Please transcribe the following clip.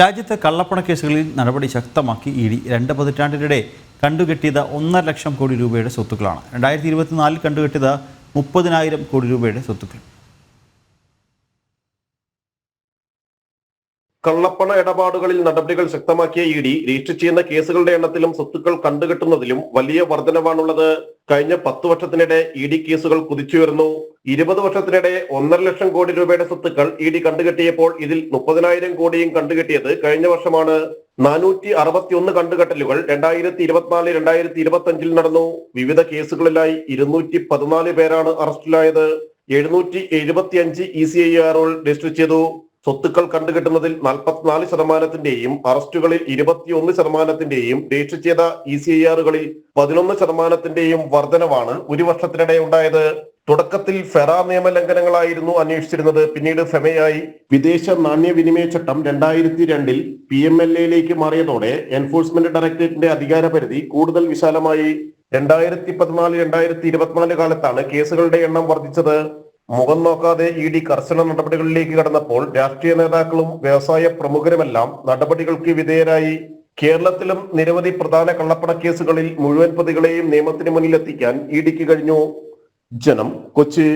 രാജ്യത്തെ കള്ളപ്പണ കേസുകളിൽ നടപടി ശക്തമാക്കി ഇ ഡി രണ്ട് പതിറ്റാണ്ടിനിടെ കണ്ടുകെട്ടിയത് ഒന്നര ലക്ഷം കോടി രൂപയുടെ സ്വത്തുക്കളാണ്. രണ്ടായിരത്തി ഇരുപത്തിനാലിൽ കണ്ടുകെട്ടിയത് മുപ്പതിനായിരം കോടി രൂപയുടെ സ്വത്തുക്കൾ. കള്ളപ്പണ ഇടപാടുകളിൽ നടപടികൾ ശക്തമാക്കിയ ഇ ഡി രജിസ്റ്റർ ചെയ്യുന്ന കേസുകളുടെ എണ്ണത്തിലും സ്വത്തുക്കൾ കണ്ടുകെട്ടുന്നതിലും വലിയ വർധനവാണുള്ളത്. കഴിഞ്ഞ പത്ത് വർഷത്തിനിടെ ഇ ഡി കേസുകൾ കുതിച്ചുയർന്നു. ഇരുപത് വർഷത്തിനിടെ ഒന്നര ലക്ഷം കോടി രൂപയുടെ സ്വത്തുക്കൾ ഇ ഡി കണ്ടുകെട്ടിയപ്പോൾ ഇതിൽ മുപ്പതിനായിരം കോടിയും കണ്ടുകെട്ടിയത് കഴിഞ്ഞ വർഷമാണ്. നാനൂറ്റി അറുപത്തിയൊന്ന് കണ്ടുകെട്ടലുകൾ രണ്ടായിരത്തി ഇരുപത്തിനാല് രണ്ടായിരത്തി ഇരുപത്തി അഞ്ചിൽ നടന്നു. വിവിധ കേസുകളിലായി ഇരുന്നൂറ്റി പതിനാല് പേരാണ് അറസ്റ്റിലായത്. എഴുന്നൂറ്റി എഴുപത്തി അഞ്ച് ഇ സി ഐ ആറുകൾ രജിസ്റ്റർ ചെയ്തു. സ്വത്തുക്കൾ കണ്ടുകെട്ടുന്നതിൽ നാൽപ്പത്തിനാല് ശതമാനത്തിന്റെയും അറസ്റ്റുകളിൽ ഇരുപത്തിയൊന്ന് ശതമാനത്തിന്റെയും രജിസ്റ്റർ ചെയ്ത ഇ സി ഐ ആറുകളിൽ പതിനൊന്ന് ശതമാനത്തിന്റെയും വർധനവാണ് ഒരു വർഷത്തിനിടെ ഉണ്ടായത്. തുടക്കത്തിൽ ഫെറ നിയമ ലംഘനങ്ങളായിരുന്നു അന്വേഷിച്ചിരുന്നത്. പിന്നീട് ഫെമയായി. വിദേശ നാണ്യവിനിമയ ചട്ടം രണ്ടായിരത്തി രണ്ടിൽ പി എം എൽ എയിലേക്ക് മാറിയതോടെ എൻഫോഴ്സ്മെന്റ് ഡയറക്ടറേറ്റിന്റെ അധികാരപരിധി കൂടുതൽ വിശാലമായി. രണ്ടായിരത്തി പതിനാല് രണ്ടായിരത്തി ഇരുപത്തിനാല് കാലത്താണ് കേസുകളുടെ എണ്ണം വർദ്ധിച്ചത്. മുഖം നോക്കാതെ ഇ ഡി കർശന നടപടികളിലേക്ക് കടന്നപ്പോൾ രാഷ്ട്രീയ നേതാക്കളും വ്യവസായ പ്രമുഖരുമെല്ലാം നടപടികൾക്ക് വിധേയരായി. കേരളത്തിലും നിരവധി പ്രധാന കള്ളപ്പണ കേസുകളിൽ മുഴുവൻ പ്രതികളെയും നിയമത്തിന് മുന്നിലെത്തിക്കാൻ ഇ ഡിക്ക് കഴിഞ്ഞു. ജനം കൊച്ചി.